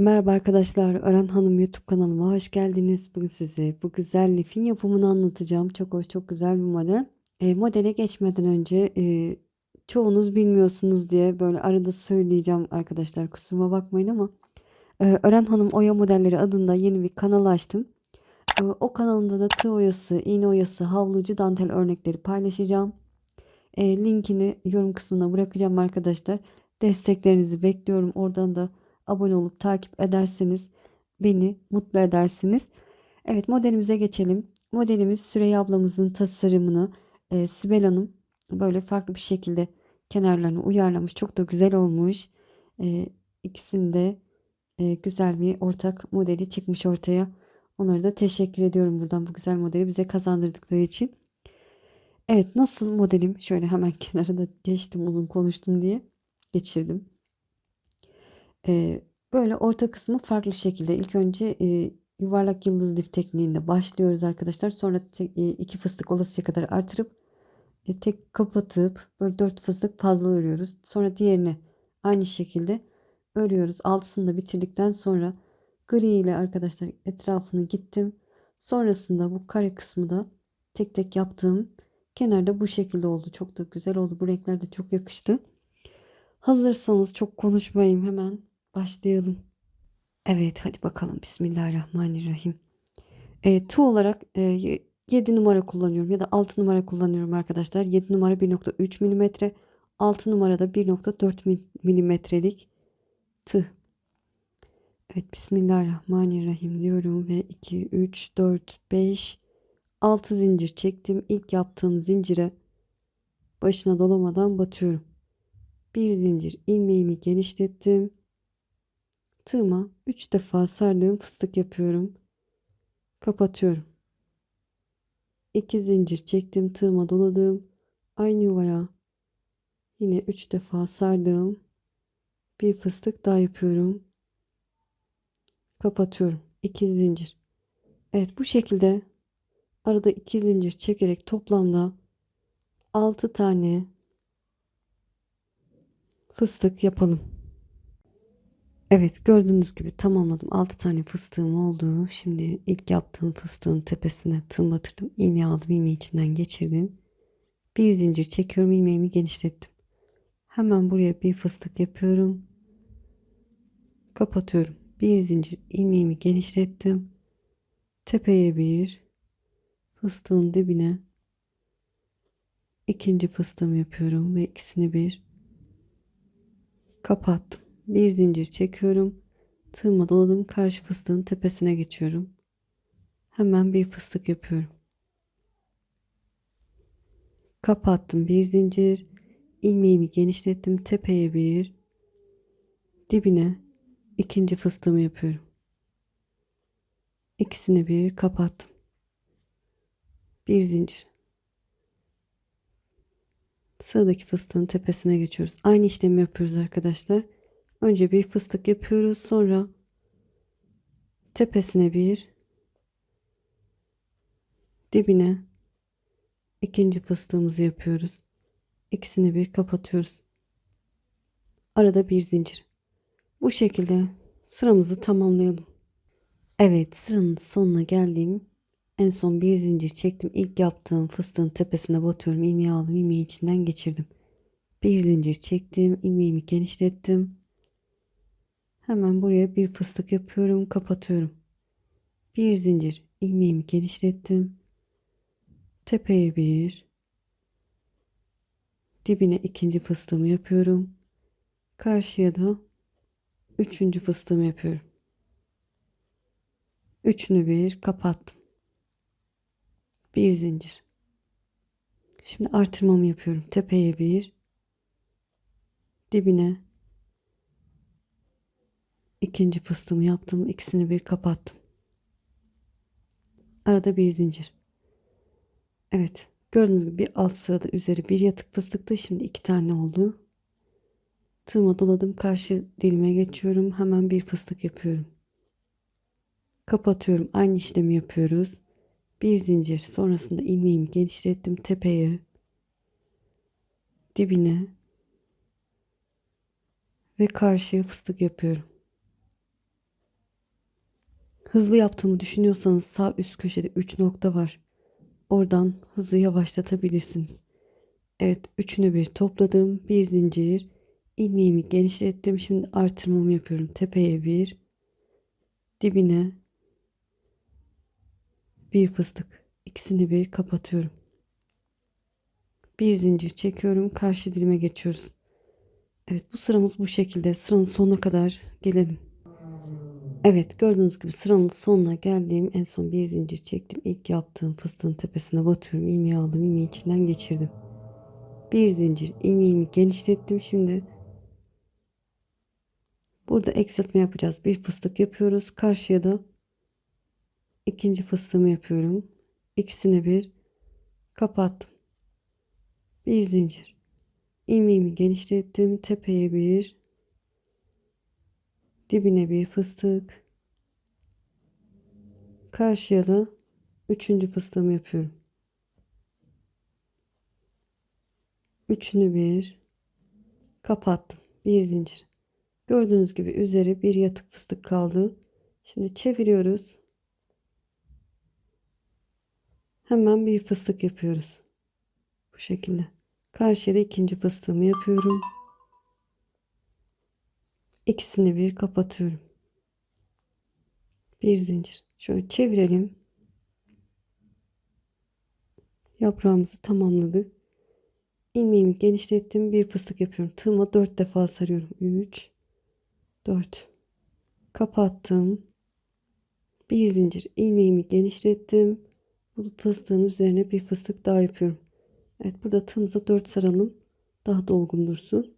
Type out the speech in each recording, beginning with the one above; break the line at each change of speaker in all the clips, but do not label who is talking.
Merhaba arkadaşlar, Ören Hanım YouTube kanalıma hoş geldiniz. Bugün size bu güzel lifin yapımını anlatacağım. Çok hoş, çok güzel bir model. E, modele geçmeden önce e, çoğunuz bilmiyorsunuz diye böyle arada söyleyeceğim arkadaşlar. Kusuruma bakmayın ama e, Ören Hanım Oya Modelleri adında yeni bir kanal açtım. E, o kanalımda da tığ oyası, iğne oyası, havlucu, dantel örnekleri paylaşacağım. E, linkini yorum kısmına bırakacağım arkadaşlar. Desteklerinizi bekliyorum. Oradan da abone olup takip ederseniz beni mutlu edersiniz. Evet modelimize geçelim. Modelimiz Süreyya ablamızın tasarımını e, Sibel Hanım böyle farklı bir şekilde kenarlarını uyarlamış. Çok da güzel olmuş. E, ikisinde e, güzel bir ortak modeli çıkmış ortaya. Onlara da teşekkür ediyorum buradan bu güzel modeli bize kazandırdıkları için. Evet nasıl modelim? Şöyle hemen kenara da geçtim uzun konuştum diye geçirdim. Böyle orta kısmı farklı şekilde. İlk önce yuvarlak yıldız dip tekniğinde başlıyoruz arkadaşlar. Sonra iki fıstık olasıya kadar artırıp tek kapatıp böyle dört fıstık fazla örüyoruz. Sonra diğerini aynı şekilde örüyoruz. Altısını da bitirdikten sonra gri ile arkadaşlar etrafını gittim. Sonrasında bu kare kısmı da tek tek yaptığım kenarda bu şekilde oldu. Çok da güzel oldu. Bu renkler de çok yakıştı. Hazırsanız çok konuşmayayım hemen başlayalım. Evet hadi bakalım Bismillahirrahmanirrahim. E, tığ olarak e, 7 numara kullanıyorum ya da 6 numara kullanıyorum arkadaşlar. 7 numara 1.3 milimetre, 6 numarada 1.4 milimetrelik tığ. Evet Bismillahirrahmanirrahim diyorum ve 2, 3, 4, 5, 6 zincir çektim. İlk yaptığım zincire başına dolamadan batıyorum. Bir zincir ilmeğimi genişlettim. Tığıma 3 defa sardığım fıstık yapıyorum. Kapatıyorum. 2 zincir çektim tığıma doladım. Aynı yuvaya yine 3 defa sardığım bir fıstık daha yapıyorum. Kapatıyorum. 2 zincir. Evet bu şekilde arada 2 zincir çekerek toplamda 6 tane fıstık yapalım. Evet gördüğünüz gibi tamamladım. 6 tane fıstığım oldu. Şimdi ilk yaptığım fıstığın tepesine tığım batırdım. İlmeği aldım. ilmeği içinden geçirdim. Bir zincir çekiyorum. ilmeğimi genişlettim. Hemen buraya bir fıstık yapıyorum. Kapatıyorum. Bir zincir ilmeğimi genişlettim. Tepeye bir fıstığın dibine ikinci fıstığımı yapıyorum ve ikisini bir kapattım. Bir zincir çekiyorum. Tığıma doladım. Karşı fıstığın tepesine geçiyorum. Hemen bir fıstık yapıyorum. Kapattım. Bir zincir. ilmeğimi genişlettim. Tepeye bir. Dibine ikinci fıstığımı yapıyorum. İkisini bir kapattım. Bir zincir. Sıradaki fıstığın tepesine geçiyoruz. Aynı işlemi yapıyoruz arkadaşlar. Önce bir fıstık yapıyoruz. Sonra tepesine bir dibine ikinci fıstığımızı yapıyoruz. İkisini bir kapatıyoruz. Arada bir zincir. Bu şekilde sıramızı tamamlayalım. Evet sıranın sonuna geldim. En son bir zincir çektim. İlk yaptığım fıstığın tepesine batıyorum. İlmeği aldım. ilmeği içinden geçirdim. Bir zincir çektim. ilmeğimi genişlettim. Hemen buraya bir fıstık yapıyorum. Kapatıyorum. Bir zincir ilmeğimi genişlettim. Tepeye bir. Dibine ikinci fıstığımı yapıyorum. Karşıya da üçüncü fıstığımı yapıyorum. Üçünü bir kapattım. Bir zincir. Şimdi artırmamı yapıyorum. Tepeye bir. Dibine ikinci fıstığımı yaptım. ikisini bir kapattım. Arada bir zincir. Evet. Gördüğünüz gibi bir alt sırada üzeri bir yatık fıstıktı. Şimdi iki tane oldu. Tığıma doladım. Karşı dilime geçiyorum. Hemen bir fıstık yapıyorum. Kapatıyorum. Aynı işlemi yapıyoruz. Bir zincir. Sonrasında ilmeğimi genişlettim. Tepeye. Dibine. Ve karşıya fıstık yapıyorum. Hızlı yaptığımı düşünüyorsanız sağ üst köşede 3 nokta var. Oradan hızı yavaşlatabilirsiniz. Evet üçünü bir topladım. Bir zincir. ilmeğimi genişlettim. Şimdi artırmamı yapıyorum. Tepeye bir. Dibine bir fıstık. İkisini bir kapatıyorum. Bir zincir çekiyorum. Karşı dilime geçiyoruz. Evet bu sıramız bu şekilde. Sıranın sonuna kadar gelelim. Evet gördüğünüz gibi sıranın sonuna geldim. En son bir zincir çektim. İlk yaptığım fıstığın tepesine batıyorum. ilmeği aldım. ilmeği içinden geçirdim. Bir zincir ilmeğimi genişlettim. Şimdi burada eksiltme yapacağız. Bir fıstık yapıyoruz. Karşıya da ikinci fıstığımı yapıyorum. İkisini bir kapattım. Bir zincir. ilmeğimi genişlettim. Tepeye bir dibine bir fıstık. Karşıya da üçüncü fıstığımı yapıyorum. Üçünü bir kapattım. Bir zincir. Gördüğünüz gibi üzeri bir yatık fıstık kaldı. Şimdi çeviriyoruz. Hemen bir fıstık yapıyoruz. Bu şekilde. Karşıya da ikinci fıstığımı yapıyorum. İkisini bir kapatıyorum. Bir zincir. Şöyle çevirelim. Yaprağımızı tamamladık. İlmeğimi genişlettim. Bir fıstık yapıyorum. Tığıma 4 defa sarıyorum. 3 4 kapattım. Bir zincir ilmeğimi genişlettim. Bu fıstığın üzerine bir fıstık daha yapıyorum. Evet burada tığımıza 4 saralım. Daha dolgun dursun.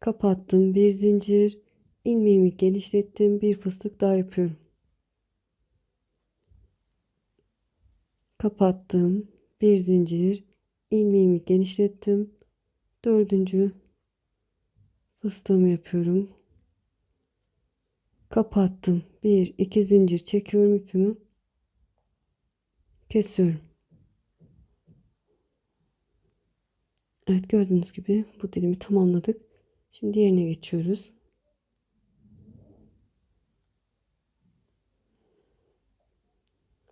Kapattım. Bir zincir ilmeğimi genişlettim. Bir fıstık daha yapıyorum. Kapattım. Bir zincir ilmeğimi genişlettim. Dördüncü fıstığımı yapıyorum. Kapattım. Bir, iki zincir çekiyorum ipimi. Kesiyorum. Evet gördüğünüz gibi bu dilimi tamamladık. Şimdi diğerine geçiyoruz.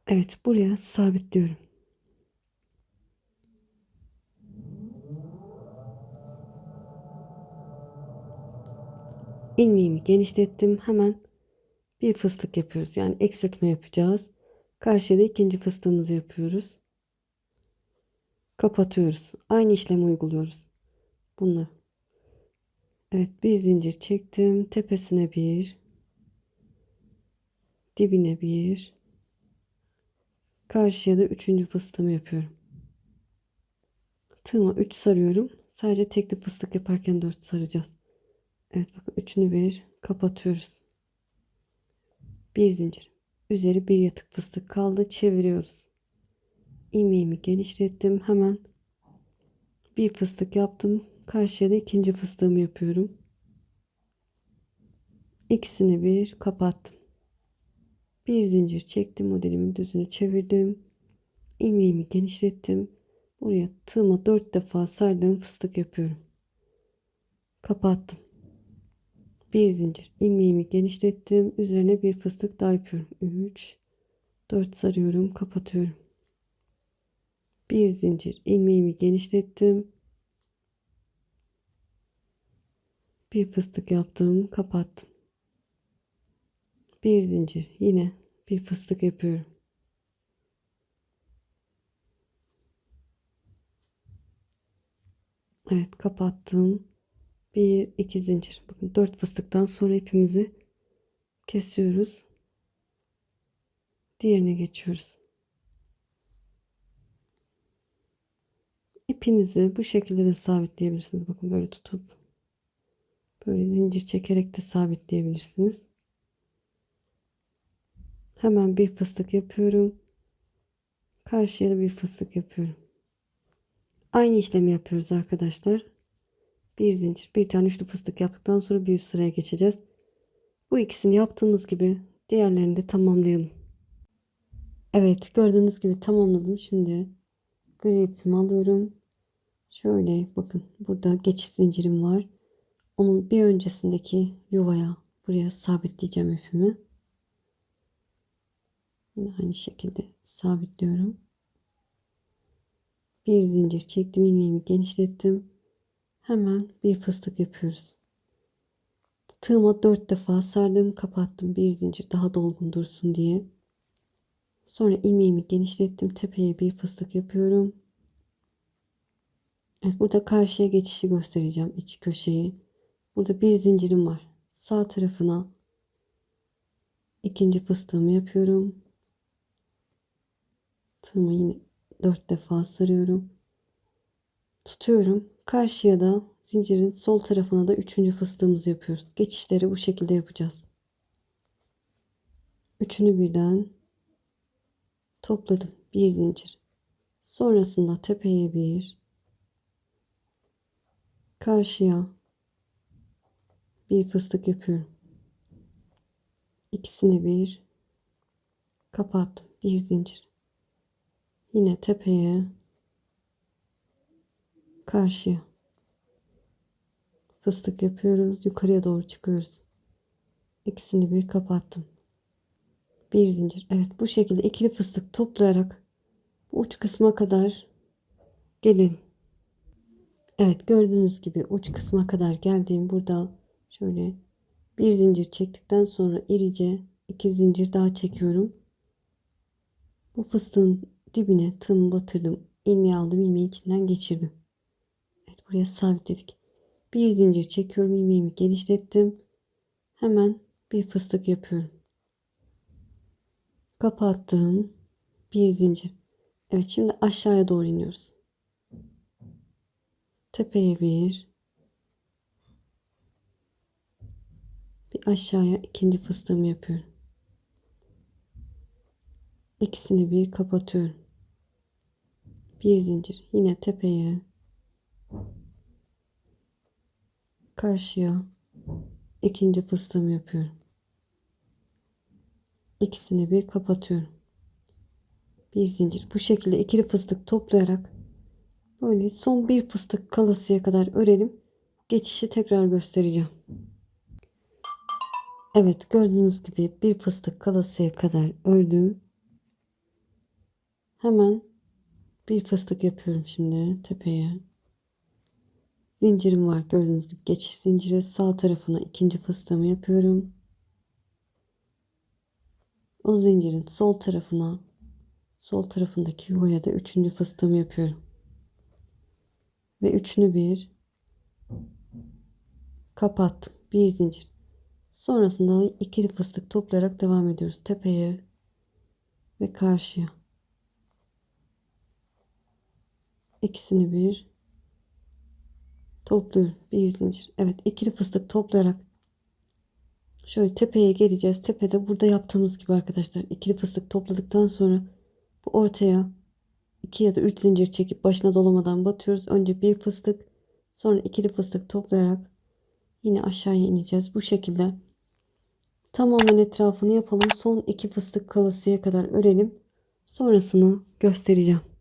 Evet buraya sabitliyorum. ilmeğimi genişlettim. Hemen bir fıstık yapıyoruz. Yani eksiltme yapacağız. Karşıda ikinci fıstığımızı yapıyoruz. Kapatıyoruz. Aynı işlemi uyguluyoruz. Bunu. Evet bir zincir çektim. Tepesine bir. Dibine bir. Karşıya da üçüncü fıstığımı yapıyorum. Tığıma 3 sarıyorum. Sadece tekli fıstık yaparken 4 saracağız. Evet bakın üçünü bir kapatıyoruz. Bir zincir. Üzeri bir yatık fıstık kaldı. Çeviriyoruz. İlmeğimi genişlettim. Hemen bir fıstık yaptım. Karşıya da ikinci fıstığımı yapıyorum. İkisini bir kapattım. Bir zincir çektim. Modelimin düzünü çevirdim. İlmeğimi genişlettim. Buraya tığıma dört defa sardığım fıstık yapıyorum. Kapattım bir zincir ilmeğimi genişlettim üzerine bir fıstık daha yapıyorum 3 4 sarıyorum kapatıyorum bir zincir ilmeğimi genişlettim bir fıstık yaptım kapattım bir zincir. Yine bir fıstık yapıyorum. Evet kapattım. Bir iki zincir. Bakın dört fıstıktan sonra ipimizi kesiyoruz. Diğerine geçiyoruz. İpinizi bu şekilde de sabitleyebilirsiniz. Bakın böyle tutup böyle zincir çekerek de sabitleyebilirsiniz hemen bir fıstık yapıyorum. Karşıya da bir fıstık yapıyorum. Aynı işlemi yapıyoruz arkadaşlar. Bir zincir bir tane üçlü fıstık yaptıktan sonra bir üst sıraya geçeceğiz. Bu ikisini yaptığımız gibi diğerlerini de tamamlayalım. Evet gördüğünüz gibi tamamladım. Şimdi gri ipimi alıyorum. Şöyle bakın burada geçiş zincirim var. Onun bir öncesindeki yuvaya buraya sabitleyeceğim ipimi Yine aynı şekilde sabitliyorum. Bir zincir çektim ilmeğimi genişlettim. Hemen bir fıstık yapıyoruz. Tığıma dört defa sardım kapattım bir zincir daha dolgun dursun diye. Sonra ilmeğimi genişlettim tepeye bir fıstık yapıyorum. Evet burada karşıya geçişi göstereceğim iç köşeyi. Burada bir zincirim var. Sağ tarafına ikinci fıstığımı yapıyorum. Tığımı yine dört defa sarıyorum. Tutuyorum. Karşıya da zincirin sol tarafına da üçüncü fıstığımızı yapıyoruz. Geçişleri bu şekilde yapacağız. Üçünü birden topladım. Bir zincir. Sonrasında tepeye bir, karşıya bir fıstık yapıyorum. İkisini bir kapattım. Bir zincir. Yine tepeye karşıya fıstık yapıyoruz. Yukarıya doğru çıkıyoruz. İkisini bir kapattım. Bir zincir. Evet bu şekilde ikili fıstık toplayarak uç kısma kadar gelin. Evet gördüğünüz gibi uç kısma kadar geldiğim burada şöyle bir zincir çektikten sonra irice iki zincir daha çekiyorum. Bu fıstığın dibine tığımı batırdım. ilmeği aldım ilmeği içinden geçirdim. Evet buraya sabitledik. Bir zincir çekiyorum ilmeğimi genişlettim. Hemen bir fıstık yapıyorum. Kapattım. Bir zincir. Evet şimdi aşağıya doğru iniyoruz. Tepeye bir. Bir aşağıya ikinci fıstığımı yapıyorum. İkisini bir kapatıyorum. Bir zincir. Yine tepeye. Karşıya ikinci fıstığımı yapıyorum. İkisini bir kapatıyorum. Bir zincir. Bu şekilde ikili fıstık toplayarak böyle son bir fıstık kalasıya kadar örelim. Geçişi tekrar göstereceğim. Evet gördüğünüz gibi bir fıstık kalasıya kadar ördüm. Hemen bir fıstık yapıyorum şimdi tepeye. Zincirim var gördüğünüz gibi geçiş zinciri sağ tarafına ikinci fıstığımı yapıyorum. O zincirin sol tarafına sol tarafındaki yuvaya da üçüncü fıstığımı yapıyorum. Ve üçünü bir kapattım. Bir zincir. Sonrasında ikili fıstık toplayarak devam ediyoruz. Tepeye ve karşıya. İkisini bir topluyorum. Bir zincir. Evet ikili fıstık toplayarak şöyle tepeye geleceğiz. Tepede burada yaptığımız gibi arkadaşlar ikili fıstık topladıktan sonra bu ortaya iki ya da üç zincir çekip başına dolamadan batıyoruz. Önce bir fıstık sonra ikili fıstık toplayarak yine aşağıya ineceğiz. Bu şekilde tamamen etrafını yapalım. Son iki fıstık kalasıya kadar örelim. Sonrasını göstereceğim.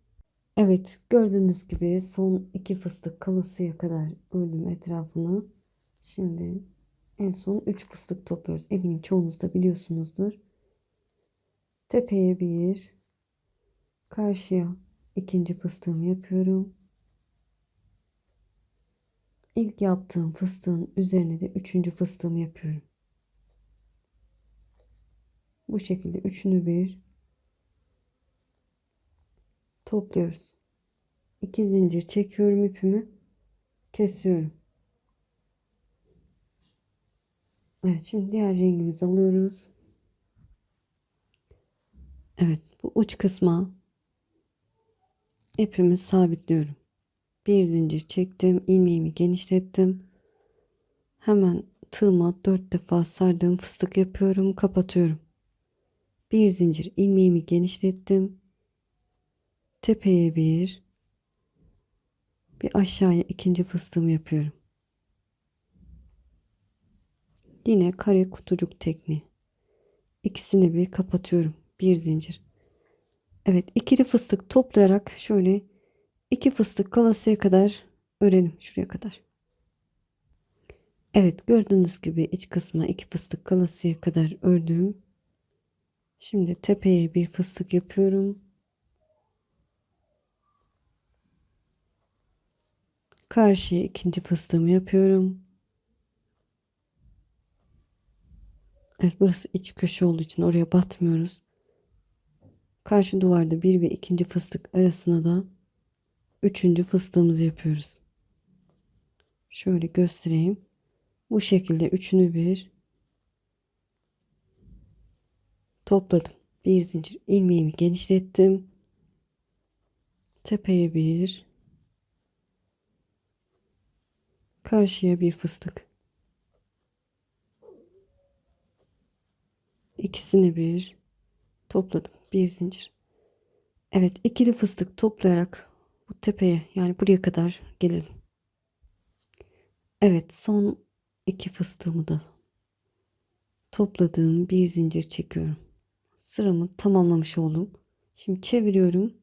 Evet gördüğünüz gibi son iki fıstık kalısıya kadar ördüm etrafını. Şimdi en son 3 fıstık topluyoruz. Eminim çoğunuz da biliyorsunuzdur. Tepeye bir, karşıya ikinci fıstığımı yapıyorum. İlk yaptığım fıstığın üzerine de üçüncü fıstığımı yapıyorum. Bu şekilde üçünü bir topluyoruz. İki zincir çekiyorum ipimi. Kesiyorum. Evet şimdi diğer rengimizi alıyoruz. Evet bu uç kısma ipimi sabitliyorum. Bir zincir çektim. ilmeğimi genişlettim. Hemen tığıma dört defa sardığım fıstık yapıyorum. Kapatıyorum. Bir zincir ilmeğimi genişlettim. Tepeye bir. Bir aşağıya ikinci fıstığımı yapıyorum. Yine kare kutucuk tekniği. İkisini bir kapatıyorum. Bir zincir. Evet ikili fıstık toplayarak şöyle iki fıstık kalasıya kadar örelim. Şuraya kadar. Evet gördüğünüz gibi iç kısma iki fıstık kalasıya kadar ördüm. Şimdi tepeye bir fıstık yapıyorum. Karşıya ikinci fıstığımı yapıyorum. Evet burası iç köşe olduğu için oraya batmıyoruz. Karşı duvarda bir ve ikinci fıstık arasına da üçüncü fıstığımızı yapıyoruz. Şöyle göstereyim. Bu şekilde üçünü bir topladım. Bir zincir ilmeğimi genişlettim. Tepeye bir karşıya bir fıstık. İkisini bir topladım. Bir zincir. Evet ikili fıstık toplayarak bu tepeye yani buraya kadar gelelim. Evet son iki fıstığımı da topladığım bir zincir çekiyorum. Sıramı tamamlamış oldum. Şimdi çeviriyorum.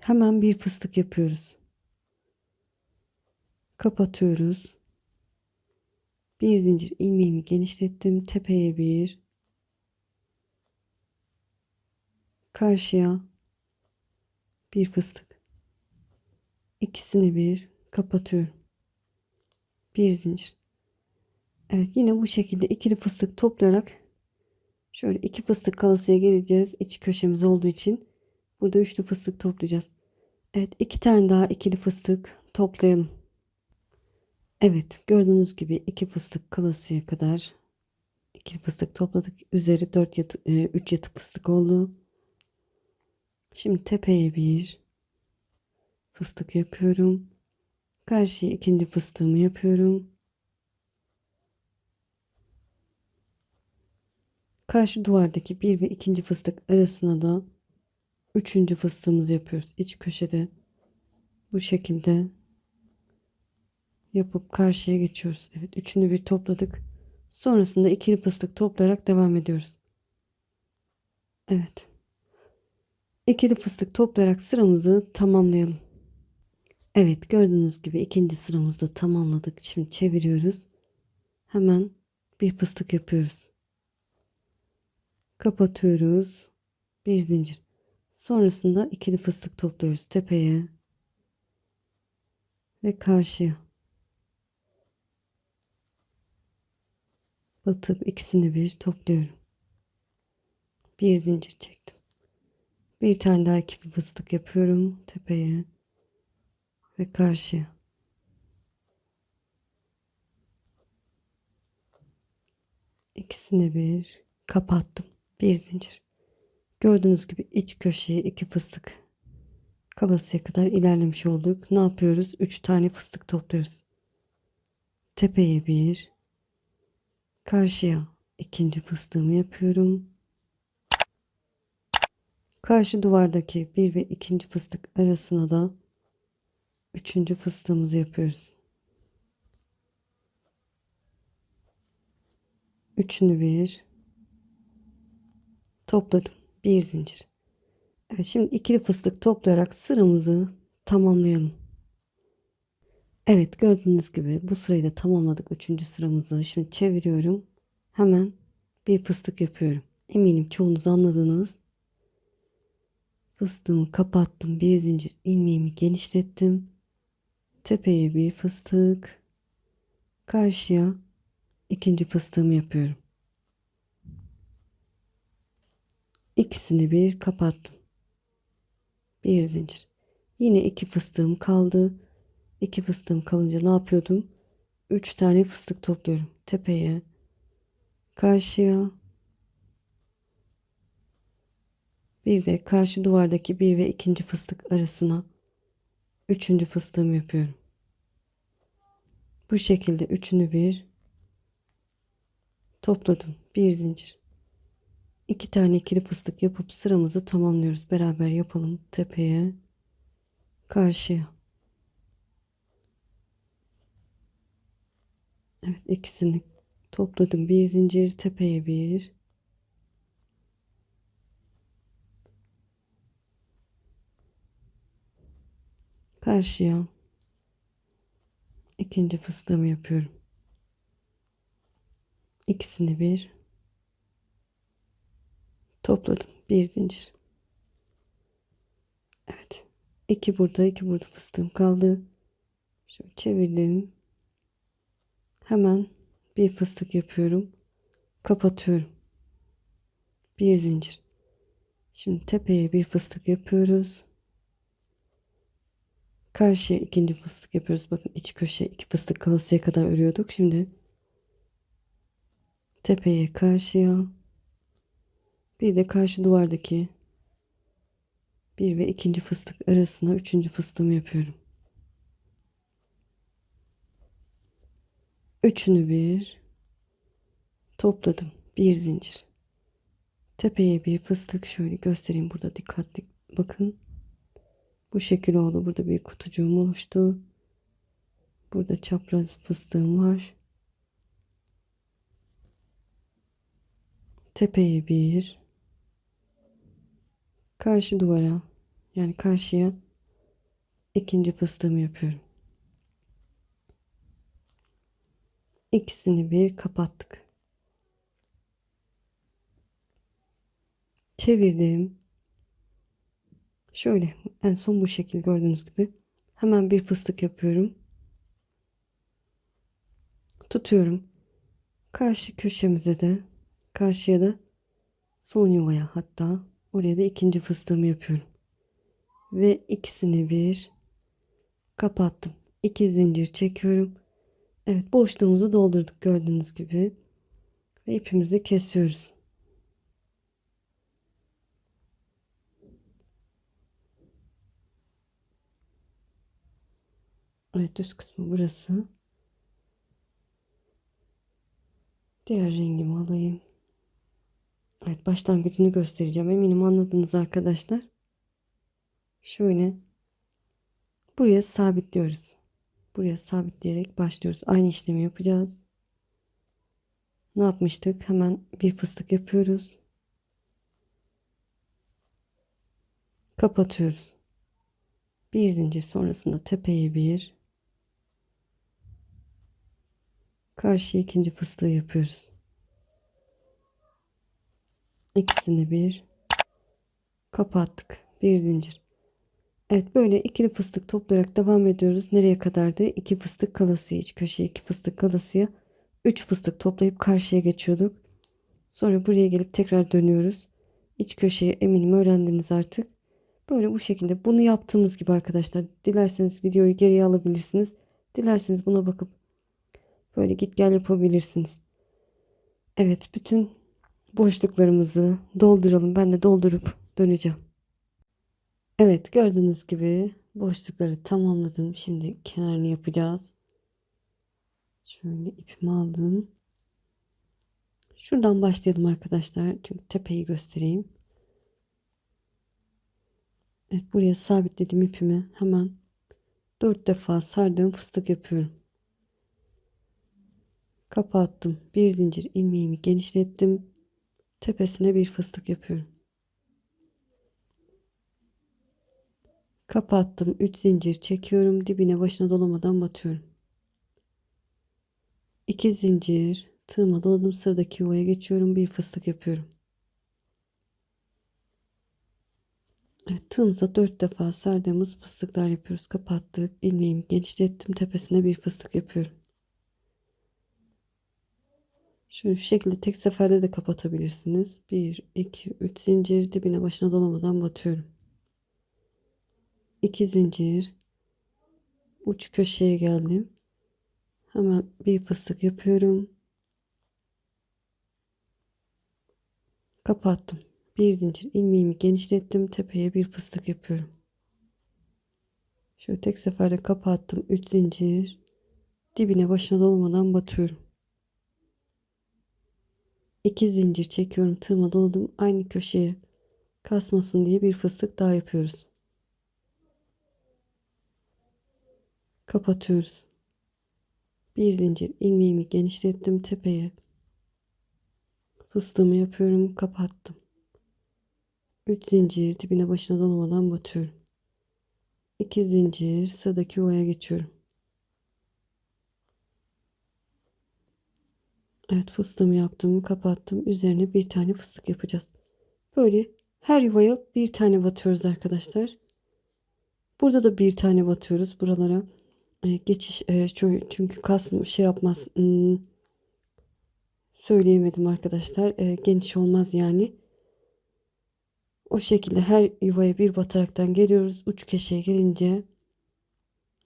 Hemen bir fıstık yapıyoruz. Kapatıyoruz. Bir zincir ilmeğimi genişlettim. Tepeye bir. Karşıya bir fıstık. İkisini bir kapatıyorum. Bir zincir. Evet yine bu şekilde ikili fıstık toplayarak şöyle iki fıstık kalasıya geleceğiz. İç köşemiz olduğu için burada üçlü fıstık toplayacağız. Evet iki tane daha ikili fıstık toplayalım. Evet gördüğünüz gibi iki fıstık kalasıya kadar ikili fıstık topladık. Üzeri 4 yatı, 3 yatık fıstık oldu. Şimdi tepeye bir fıstık yapıyorum. Karşıya ikinci fıstığımı yapıyorum. Karşı duvardaki bir ve ikinci fıstık arasına da üçüncü fıstığımızı yapıyoruz. İç köşede bu şekilde yapıp karşıya geçiyoruz. Evet üçünü bir topladık. Sonrasında ikili fıstık toplayarak devam ediyoruz. Evet. İkili fıstık toplayarak sıramızı tamamlayalım. Evet gördüğünüz gibi ikinci sıramızda tamamladık. Şimdi çeviriyoruz. Hemen bir fıstık yapıyoruz. Kapatıyoruz. Bir zincir. Sonrasında ikili fıstık topluyoruz tepeye ve karşıya. Batıp ikisini bir topluyorum. Bir zincir çektim. Bir tane daha ikili fıstık yapıyorum tepeye ve karşıya. İkisini bir kapattım. Bir zincir. Gördüğünüz gibi iç köşeye iki fıstık kalasıya kadar ilerlemiş olduk. Ne yapıyoruz? Üç tane fıstık topluyoruz. Tepeye bir, karşıya ikinci fıstığımı yapıyorum. Karşı duvardaki bir ve ikinci fıstık arasına da Üçüncü fıstığımızı yapıyoruz. Üçünü bir topladım. Bir zincir. Evet şimdi ikili fıstık toplayarak sıramızı tamamlayalım. Evet gördüğünüz gibi bu sırayı da tamamladık. Üçüncü sıramızı. Şimdi çeviriyorum. Hemen bir fıstık yapıyorum. Eminim çoğunuz anladınız. Fıstığımı kapattım. Bir zincir ilmeğimi genişlettim. Tepeye bir fıstık. Karşıya ikinci fıstığımı yapıyorum. İkisini bir kapattım. Bir zincir. Yine iki fıstığım kaldı. İki fıstığım kalınca ne yapıyordum? Üç tane fıstık topluyorum. Tepeye, karşıya, bir de karşı duvardaki bir ve ikinci fıstık arasına üçüncü fıstığımı yapıyorum. Bu şekilde üçünü bir topladım. Bir zincir. İki tane ikili fıstık yapıp sıramızı tamamlıyoruz. Beraber yapalım. Tepeye, karşıya. Evet ikisini topladım. Bir zincir tepeye bir. Karşıya ikinci fıstığımı yapıyorum. İkisini bir Topladım. Bir zincir. Evet. İki burada, iki burada fıstığım kaldı. Şöyle çevirdim. Hemen bir fıstık yapıyorum. Kapatıyorum. Bir zincir. Şimdi tepeye bir fıstık yapıyoruz. Karşıya ikinci fıstık yapıyoruz. Bakın iç köşe iki fıstık kalasıya kadar örüyorduk. Şimdi tepeye karşıya bir de karşı duvardaki bir ve ikinci fıstık arasına üçüncü fıstığımı yapıyorum. Üçünü bir topladım. Bir zincir. Tepeye bir fıstık şöyle göstereyim burada dikkatli bakın. Bu şekil oldu. Burada bir kutucuğum oluştu. Burada çapraz fıstığım var. Tepeye bir. Karşı duvara yani karşıya ikinci fıstığımı yapıyorum. İkisini bir kapattık. Çevirdim. Şöyle en son bu şekil gördüğünüz gibi. Hemen bir fıstık yapıyorum. Tutuyorum. Karşı köşemize de karşıya da son yuvaya hatta oraya da ikinci fıstığımı yapıyorum. Ve ikisini bir kapattım. İki zincir çekiyorum. Evet boşluğumuzu doldurduk gördüğünüz gibi. Ve ipimizi kesiyoruz. Evet düz kısmı burası. Diğer rengimi alayım. Evet başlangıcını göstereceğim. Eminim anladınız arkadaşlar. Şöyle buraya sabitliyoruz. Buraya sabitleyerek başlıyoruz. Aynı işlemi yapacağız. Ne yapmıştık? Hemen bir fıstık yapıyoruz. Kapatıyoruz. Bir zincir sonrasında tepeye bir. Karşıya ikinci fıstığı yapıyoruz. İkisini bir kapattık. Bir zincir. Evet böyle ikili fıstık toplayarak devam ediyoruz. Nereye kadar da iki fıstık kalasıya iç köşeye iki fıstık kalasıya üç fıstık toplayıp karşıya geçiyorduk. Sonra buraya gelip tekrar dönüyoruz. İç köşeyi eminim öğrendiniz artık. Böyle bu şekilde bunu yaptığımız gibi arkadaşlar. Dilerseniz videoyu geriye alabilirsiniz. Dilerseniz buna bakıp böyle git gel yapabilirsiniz. Evet bütün boşluklarımızı dolduralım. Ben de doldurup döneceğim. Evet gördüğünüz gibi boşlukları tamamladım. Şimdi kenarını yapacağız. Şöyle ipimi aldım. Şuradan başlayalım arkadaşlar. Çünkü tepeyi göstereyim. Evet buraya sabitledim ipimi. Hemen 4 defa sardığım fıstık yapıyorum. Kapattım. Bir zincir ilmeğimi genişlettim. Tepesine bir fıstık yapıyorum. Kapattım. 3 zincir çekiyorum. Dibine başına dolamadan batıyorum. 2 zincir tığıma doladım. Sıradaki yuvaya geçiyorum. Bir fıstık yapıyorum. Evet, tığımıza 4 defa sardığımız fıstıklar yapıyoruz. Kapattık. ilmeğimi genişlettim. Tepesine bir fıstık yapıyorum. Şöyle şu şekilde tek seferde de kapatabilirsiniz. 1, 2, 3 zincir dibine başına dolamadan batıyorum. 2 zincir uç köşeye geldim. Hemen bir fıstık yapıyorum. Kapattım. Bir zincir ilmeğimi genişlettim. Tepeye bir fıstık yapıyorum. Şöyle tek seferde kapattım. 3 zincir. Dibine başına dolmadan batıyorum. 2 zincir çekiyorum. Tığıma doladım. Aynı köşeye kasmasın diye bir fıstık daha yapıyoruz. Kapatıyoruz. Bir zincir ilmeğimi genişlettim tepeye. Fıstığımı yapıyorum. Kapattım. 3 zincir dibine başına dolmadan batıyorum. 2 zincir sıradaki ovaya geçiyorum. Evet fıstığımı yaptım kapattım. Üzerine bir tane fıstık yapacağız. Böyle her yuvaya bir tane batıyoruz arkadaşlar. Burada da bir tane batıyoruz buralara. E, geçiş e, çünkü kas şey yapmaz. Söyleyemedim arkadaşlar. E, geniş olmaz yani. O şekilde her yuvaya bir bataraktan geliyoruz. Uç köşeye gelince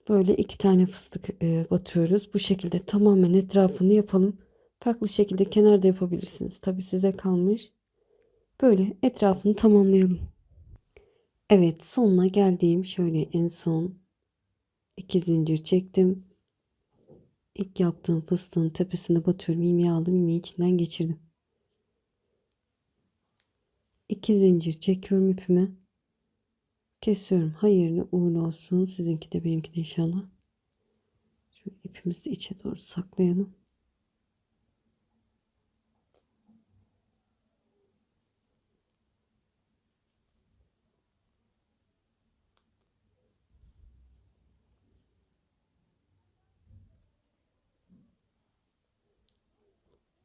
böyle iki tane fıstık batıyoruz. Bu şekilde tamamen etrafını yapalım. Farklı şekilde kenarda yapabilirsiniz. Tabi size kalmış. Böyle etrafını tamamlayalım. Evet sonuna geldiğim şöyle en son iki zincir çektim. İlk yaptığım fıstığın tepesine batıyorum. İlmeği aldım. ilmeği içinden geçirdim. İki zincir çekiyorum ipime. Kesiyorum. Hayırlı uğurlu olsun. Sizinki de benimki de inşallah. Şöyle ipimizi içe doğru saklayalım.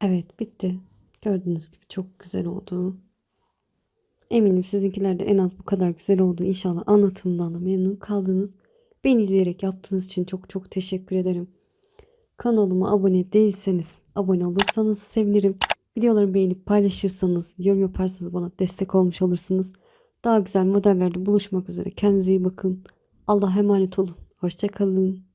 Evet bitti. Gördüğünüz gibi çok güzel oldu. Eminim sizinkiler de en az bu kadar güzel oldu. İnşallah anlatımdan da memnun kaldınız. Beni izleyerek yaptığınız için çok çok teşekkür ederim. Kanalıma abone değilseniz abone olursanız sevinirim. Videolarımı beğenip paylaşırsanız, yorum yaparsanız bana destek olmuş olursunuz. Daha güzel modellerde buluşmak üzere. Kendinize iyi bakın. Allah'a emanet olun. Hoşçakalın.